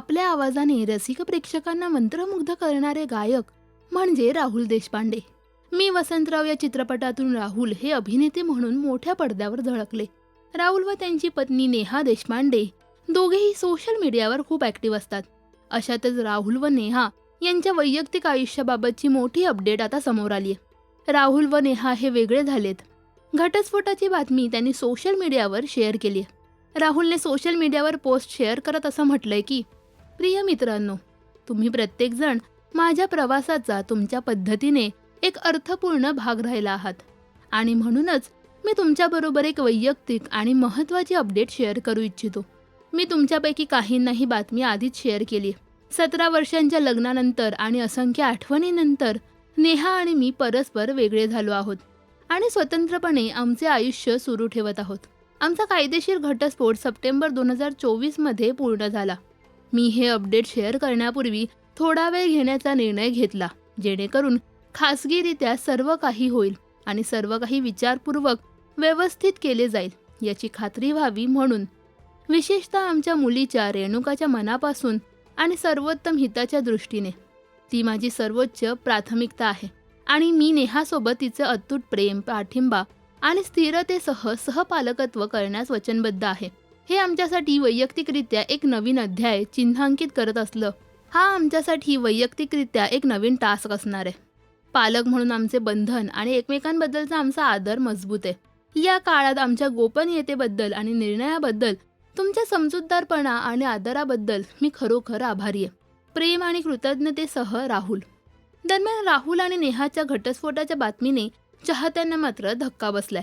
आपल्या आवाजाने रसिक प्रेक्षकांना मंत्रमुग्ध करणारे गायक म्हणजे राहुल देशपांडे. मी वसंतराव या चित्रपटातून राहुल हे अभिनेते म्हणून मोठ्या पडद्यावर झळकले. राहुल व त्यांची पत्नी नेहा देशपांडे दोघेही सोशल मीडियावर खूप ॲक्टिव्ह असतात. अशातच राहुल व नेहा यांच्या वैयक्तिक आयुष्याबाबतची मोठी अपडेट आता समोर आली आहे राहुल व नेहा हे वेगळे झालेत. घटस्फोटाची बातमी त्यांनी सोशल मीडियावर शेअर केली राहुलने सोशल मीडियावर पोस्ट शेअर करत असं म्हटलंय की प्रिय मित्रांनो तुम्ही प्रत्येकजण माझ्या प्रवासाचा तुमच्या पद्धतीने एक अर्थपूर्ण भाग राहिला आहात. आणि म्हणूनच मी तुमच्याबरोबर एक वैयक्तिक आणि महत्त्वाची अपडेट शेअर करू इच्छितो. मी तुमच्यापैकी काहींना ही बातमी आधीच शेअर केली. सतरा वर्षांच्या लग्नानंतर आणि असंख्य आठवणीनंतर नेहा आणि मी परस्पर वेगळे झालो आहोत. आणि स्वतंत्रपणे आमचे आयुष्य सुरू ठेवत आहोत. आमचा कायदेशीर घटस्फोट सप्टेंबर दोन हजार चोवीसमध्ये पूर्ण झाला. मी हे अपडेट शेअर करण्यापूर्वी थोडा वेळ घेण्याचा निर्णय घेतला जेणेकरून खासगीरित्या सर्व काही होईल आणि सर्व काही विचारपूर्वक व्यवस्थित केले जाईल याची खात्री व्हावी म्हणून. विशेषतः आमच्या मुलीच्या रेणुकाच्या मनापासून आणि सर्वोत्तम हिताच्या दृष्टीने. ती माझी सर्वोच्च प्राथमिकता आहे आणि मी नेहासोबत तिचं अतूट प्रेम पाठिंबा आणि स्थिरतेसह सहपालकत्व करण्यास वचनबद्ध आहे. हे आमच्यासाठी वैयक्तिकरित्या एक नवीन अध्याय चिन्हांकित करत असलं. हा आमच्यासाठी वैयक्तिकरित्या एक नवीन टास्क असणार आहे. पालक म्हणून आमचे बंधन आणि एकमेकांबद्दलचा आमचा आदर मजबूत आहे. या काळात आमच्या गोपनीयतेबद्दल आणि निर्णयाबद्दल तुमच्या समजूतदारपणा आणि आदराबद्दल मी खरोखर आभारी आहे. प्रेम आणि कृतज्ञतेसह राहुल. दरम्यान राहुल आणि नेहाच्या घटस्फोटाच्या बातमीने चाहत्यांना मात्र धक्का बसलाय.